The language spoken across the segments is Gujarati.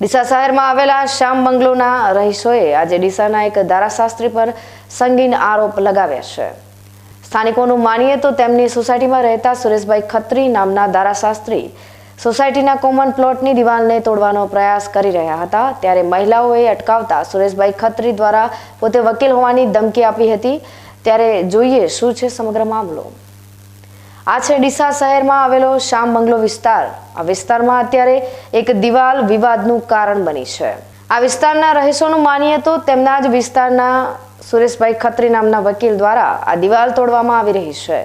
ડીસા શહેરમાં આવેલા શ્યામ બંગલોના રહીશોએ આજે ડીસાના એક ધારાશાસ્ત્રી પર સંગીન આરોપ લગાવ્યા છે. સ્થાનિકોનું માનીએ તો તેમની સોસાયટીમાં રહેતા સુરેશભાઈ ખત્રી નામના ધારાશાસ્ત્રી સોસાયટીના કોમન પ્લોટની દિવાલને તોડવાનો પ્રયાસ કરી રહ્યા હતા, ત્યારે મહિલાઓએ અટકાવતા સુરેશભાઈ ખત્રી દ્વારા પોતે વકીલ હોવાની ધમકી આપી હતી. ત્યારે જોઈએ શું છે સમગ્ર મામલો. આ છે ડીસા શહેરમાં આવેલો શ્યામ બંગલો વિસ્તાર. આ વિસ્તારમાં અત્યારે એક દિવાલ વિવાદનું કારણ બની છે. આ વિસ્તારના રહીશોનું માનીએ તો તેમના જ વિસ્તારના સુરેશભાઈ ખત્રી નામના વકીલ દ્વારા આ દિવાલ તોડવામાં આવી રહી છે.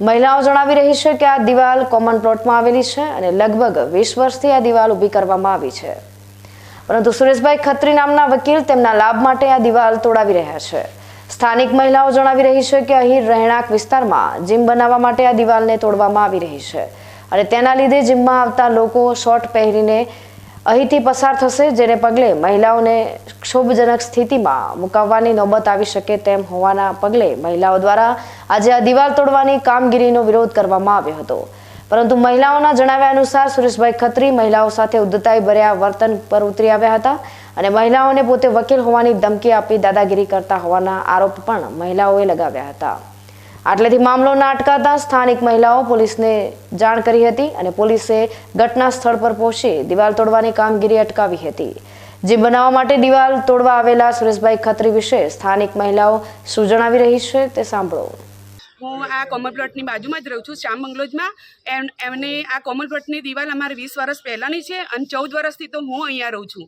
મહિલાઓ જણાવી રહી છે કે આ દિવાલ કોમન પ્લોટમાં આવેલી છે અને લગભગ વીસ વર્ષથી આ દિવાલ ઊભી કરવામાં આવી છે. પરંતુ સુરેશભાઈ ખત્રી નામના વકીલ તેમના લાભ માટે આ દિવાલ તોડાવી રહ્યા છે. સ્થાનિક મહિલાઓ જણાવી રહી છે કે અહીં રહેણાંક વિસ્તારમાં જીમ બનાવવા માટે આ દિવાલને તોડવામાં આવી રહી છે. અને તેના લીધે જીમમાં આવતા લોકો શોર્ટ પહેરીને અહીંથી પસાર થશે, જેને પગલે મહિલાઓને ક્ષોભજનક સ્થિતિમાં મુકાવવાની નોબત આવી શકે તેમ હોવાના પગલે મહિલાઓ દ્વારા આજે આ દિવાલ તોડવાની કામગીરીનો વિરોધ કરવામાં આવ્યો હતો. પરંતુ મહિલાઓના જણાવ્યા અનુસાર સુરેશભાઈ ખત્રી મહિલાઓ સાથે ઉદ્ધતાઈ ભર્યા વર્તન પર ઉતરી આવ્યા હતા. અને મહિલાઓને પોતે વકીલ હોવાની ધમકી આપી દાદાગીરી કરતા હોવાના આરોપ પણ મહિલાઓએ લગાવ્યા હતા. આટલેથી મામલો ના અટકાતા સ્થાનિક મહિલાઓ પોલીસને જાણ કરી હતી અને પોલીસે ઘટના સ્થળ પર પહોંચી દિવાલ તોડવાની કામગીરી અટકાવી હતી. જે બનાવવા માટે દિવાલ તોડવા આવેલા સુરેશભાઈ ખત્રી વિશે સ્થાનિક મહિલાઓ શું જણાવી રહી છે તે સાંભળો. હું આ કોમન પ્લોટની બાજુમાં જ રહું છું, શ્યામ બંગલોજમાં. એમ, એમને આ કોમન પ્લોટની દિવાલ અમારે વીસ વર્ષ પહેલાંની છે અને ચૌદ વર્ષથી તો હું અહીંયા રહું છું.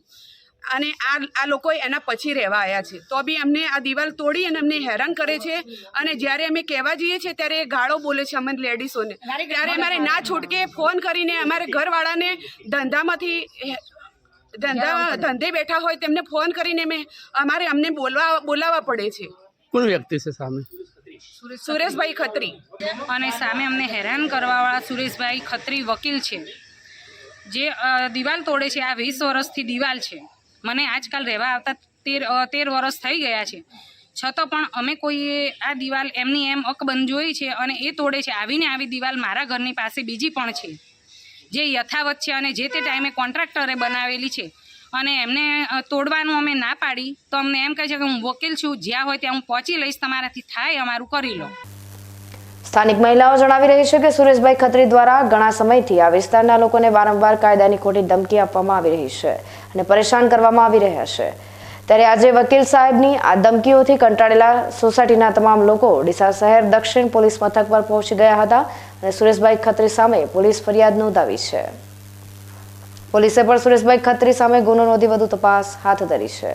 અને આ આ લોકો એના પછી રહેવા આવ્યા છે. તો બી અમને આ દિવાલ તોડી અને અમને હેરાન કરે છે. અને જ્યારે અમે કહેવા જઈએ છીએ ત્યારે એ ગાળો બોલે છે અમને લેડીઝોને ત્યારે અમારે ના છૂટકે ફોન કરીને અમારે ઘરવાળાને ધંધામાંથી ધંધા ધંધે બેઠા હોય તેમને ફોન કરીને મેં અમારે અમને બોલવા બોલાવવા પડે છે. કોણ વ્યક્તિ છે સામે? સુરેશભાઈ ખત્રી. અને સામે અમને હેરાન કરવાવાળા સુરેશભાઈ ખત્રી વકીલ છે. જે દિવાલ તોડે છે આ વીસ વર્ષથી દિવાલ છે. મને આજકાલ રહેવા આવતા તેર તેર વર્ષ થઈ ગયા છે. છતાં પણ અમે કોઈએ આ દિવાલ એમની એમ અકબંધ જોઈ છે અને એ તોડે છે. આવીને આવી દિવાલ મારા ઘરની પાસે બીજી પણ છે. જે યથાવત છે અને જે તે ટાઈમે કોન્ટ્રાક્ટરે બનાવેલી છે. અને એમને તોડવાનું અમે ના પાડી. તો અમને એમ કહે છે કે હું વકીલ છું. જ્યાં હોય ત્યાં હું પહોંચી લઈશ. તમારાથી થાય, અમારું કરી લો. સ્થાનિક મહિલાઓ જણાવી રહી છે કે સુરેશભાઈ ખત્રી દ્વારા ઘણા સમયથી આ વિસ્તારના લોકોને વારંવાર કાયદાની ખોટી ધમકી આપવામાં આવી રહી છે અને પરેશાન કરવામાં આવી રહ્યા છે. ત્યારે આજે વકીલ સાહેબની આ ધમકીઓથી કંટાળેલા સોસાયટીના તમામ લોકો ડીસા શહેર દક્ષિણ પોલીસ મથક પર પહોંચી ગયા હતા અને સુરેશભાઈ ખત્રી સામે પોલીસ ફરિયાદ નોંધાવી છે. પોલીસે પણ સુરેશભાઈ ખત્રી સામે ગુનો નોંધી વધુ તપાસ હાથ ધરી છે.